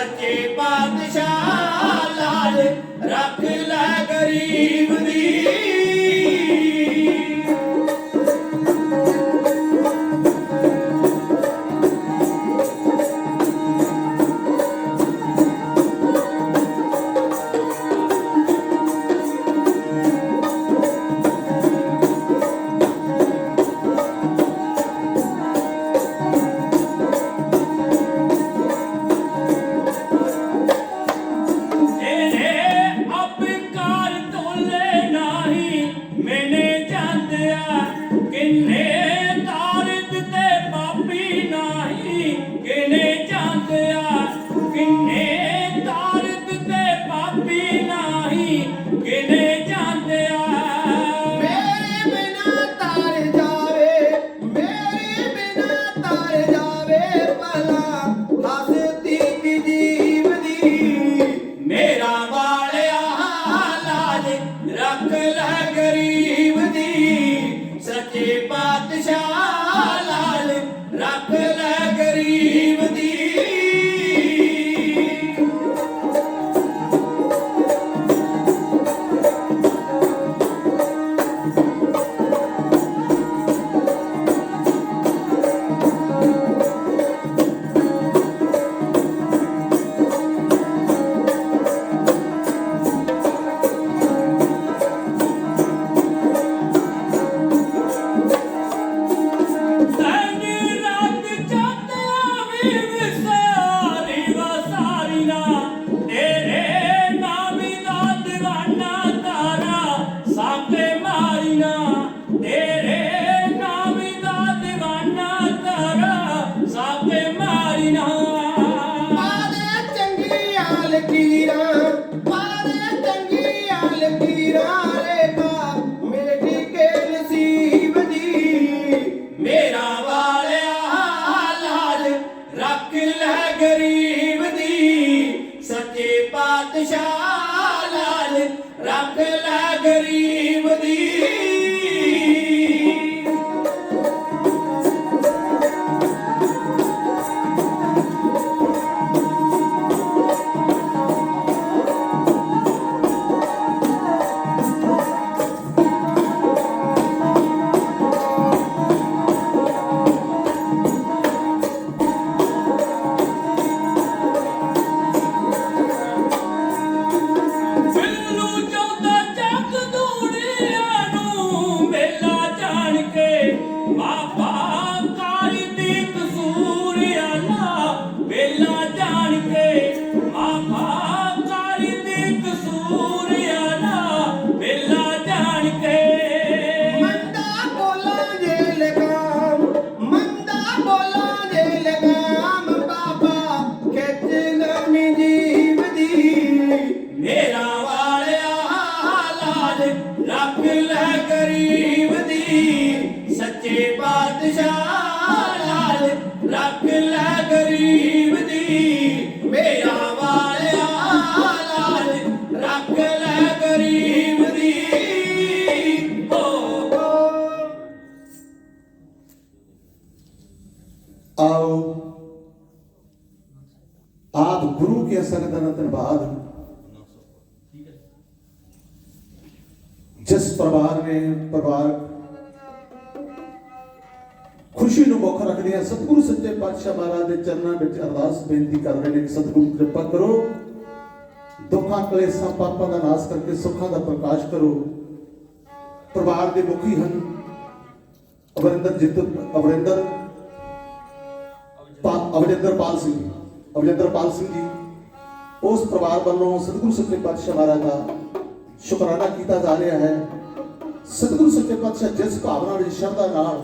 ਸੱਚੇ ਪਾਤਸ਼ਾਹ ਲਾਲ ਰੱਖ ਲੈ ਗਰੀਬ ਦੀ। ਜਾਂਦਿਆ ਕਿੰਨੇ ਤਾਰਤ ਤੇ ਪਾਪੀ ਨਹੀਂ ਕਿਨੇ ਜਾਂਦਿਆ ਕਿੰਨੇ ਤਾਰਤ ਤੇ ਪਾਪੀ ਨਹੀਂ ਕਿਨੇ ਜਾਂਦਿਆ ਮੇਰੇ ਬਿਨਾ ਤਾਰ ਜਾਵੇ, ਮੇਰੇ ਬਿਨਾ ਤਾਰ ਜਾਵੇ ਭਲਾ ਸੱਚੇ ਪਾਤਸ਼ਾਹ ਲਾਲ ਰੱਖ ਲੈ ਗਰੀਬ ਸੰਗਤਾਂ ਦਾ ਧੰਨਵਾਦ ਜਿਸ ਪਰਿਵਾਰ ਨੇ ਪਰਿਵਾਰ ਖੁਸ਼ੀ ਨੂੰ ਮੁੱਖ ਰੱਖਦੇ ਆ, ਸਤਿਗੁਰੂ ਸੱਚੇ ਪਾਤਸ਼ਾਹ ਮਹਾਰਾਜ ਦੇ ਚਰਨਾਂ ਵਿੱਚ ਅਰਦਾਸ ਬੇਨਤੀ ਕਰਦੇ ਨੇ ਕਿ ਸਤਿਗੁਰੂ ਕਿਰਪਾ ਕਰੋ। ਦੁੱਖਾਂ ਕਲੇਸ਼ਾਂ ਪਾਪਾਂ ਦਾ ਨਾਸ਼ ਕਰਕੇ ਸੁੱਖਾਂ ਦਾ ਪ੍ਰਕਾਸ਼ ਕਰੋ। ਪਰਿਵਾਰ ਦੇ ਮੁਖੀ ਹਨ। ਅਵਰਿੰਦਰ ਜਿੱਤ, ਅਵਰਿੰਦਰ ਅਵਜਿੰਦਰ ਪਾਲ ਸਿੰਘ ਅਵਜਿੰਦਰ ਪਾਲ ਸਿੰਘ ਜੀ ਉਸ ਪਰਿਵਾਰ ਵੱਲੋਂ ਸਤਿਗੁਰੂ ਸੱਚੇ ਪਾਤਸ਼ਾਹ ਮਹਾਰਾਜ ਦਾ ਸ਼ੁਕਰਾਨਾ ਕੀਤਾ ਜਾ ਰਿਹਾ ਹੈ। ਸਤਿਗੁਰੂ ਸੱਚੇ ਪਾਤਸ਼ਾਹ ਜਿਸ ਭਾਵਨਾ ਵਿੱਚ ਸ਼ਰਧਾ ਨਾਲ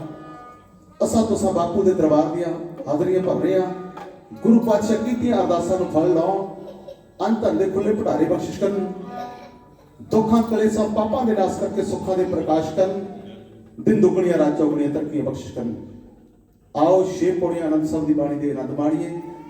ਅਸਾਂ ਤੋਂ ਤੁਸਾਂ ਬਾਪੂ ਦੇ ਦਰਬਾਰ ਦੀਆਂ ਹਾਜ਼ਰੀਆਂ ਭਰ ਰਹੇ ਹਾਂ। ਗੁਰੂ ਪਾਤਸ਼ਾਹ ਕੀਤੀਆਂ ਅਰਦਾਸਾਂ ਨੂੰ ਫਲ ਲਾਉਣ, ਅੰਤ ਦੇ ਖੁੱਲੇ ਭਟਾਰੇ ਬਖਸ਼ਿਸ਼ ਕਰਨ, ਦੁੱਖਾਂ ਕਲੇ ਸਭ ਪਾਪਾਂ ਦੇ ਨਾਸ ਕਰਕੇ ਸੁੱਖਾਂ ਦੇ ਪ੍ਰਕਾਸ਼ ਕਰਨ, ਦਿਨ ਦੁਗਣੀਆਂ, ਰਾਤ ਚੌਗਣੀਆਂ ਤਰੱਕੀਆਂ ਬਖਸ਼ਿਸ਼ ਕਰਨ। ਆਓ ਛੇ ਪੌੜੀਆਂ ਆਨੰਦ ਸਾਹਿਬ ਦੀ ਬਾਣੀ ਦੇ ਆਨੰਦ ਬਾਣੀਏ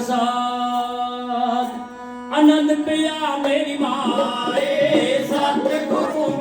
ਪ੍ਰਸਾਦ ਆਨੰਦ ਪਿਆ ਮੇਰੀ ਮਾਏ ਸਤਿਗੁਰੂ